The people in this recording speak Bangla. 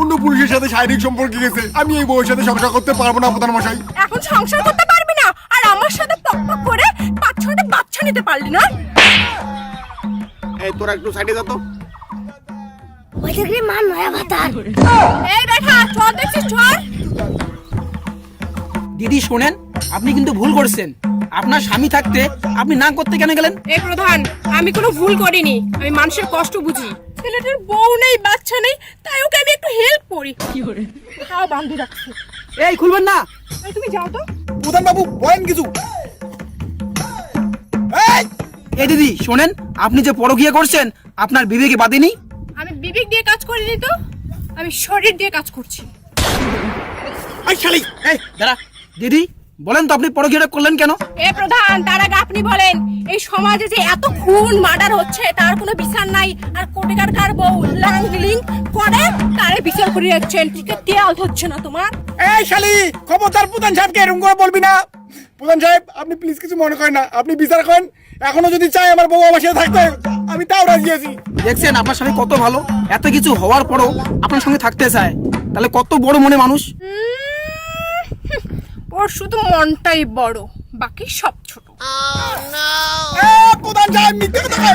অন্য পুরুষের সাথে শারীরিক সম্পর্কে গেছে। আমি এই বউয়ের সাথে সংসার করতে পারব না প্রধান মশাই। এখন সংসার করতে পারবি না। আর আমার সাথে পক পক করে পাঁচ ছটা বাচ্চা নিতে পারলি না? এই তোরা একটু সাইডে যা তো। ওই দেখলি মা নয়া ভাতার এই বেটা চল দেখছিস চল। দিদি শোনেন আপনি কিন্তু ভুল করছেন। আপনার স্বামী থাকতে আপনি না করতে কেন গেলেন? এই প্রধান আমি কোনো ভুল করিনি। আমি মানুষের কষ্ট বুঝি। ছেলেটার বউ নেই বাচ্চা নেই তাই ওকে আমি একটু হেল্প করি। খাওয়া বান্ধি রাখছি। এই খুলবেন না। এই তুমি যাও তো। প্রধান বাবু বলেন কিছু। এই এই দিদি শোনেন আপনি যে পরকিয়া করছেন আপনার বিবেকে বাদিনি আমি বিবেক দিয়ে কাজ করিনি তো আমি শরীর দিয়ে কাজ করছি। এই শালি এই দাঁড়া। দিদি বলেন তো আপনি পরকিয়াটা করলেন কেন? এ প্রধান তার আগে আপনি বলেন এই সমাজে যে এত খুন মার্ডার হচ্ছে তার কোনো বিচার নাই। আর কোটিকার কার বউ লাংলিং করে তারে বিচার করে যাচ্ছেন ঠিক তেল হচ্ছে না তোমার। এই শালি খবরদার প্রধান সাহেবকে এরকম করে বলবি না। প্রধান সাহেব আপনি প্লিজ কিছু মনে করেন না। আপনি বিচার করেন। এখনও যদি চাই আমার বউ আমার সাথে থাকতে আমি তাও রাজি আছি। দেখছেন আপনার স্বামী কত ভালো। এত কিছু হওয়ার পরও আপনার সঙ্গে থাকতে চায়। তাহলে কত বড় মনে মানুষ? ওর শুধু মনটাই বড় বাকি সব ছোট না প্রধান সাহেব মিথ্যে কথা।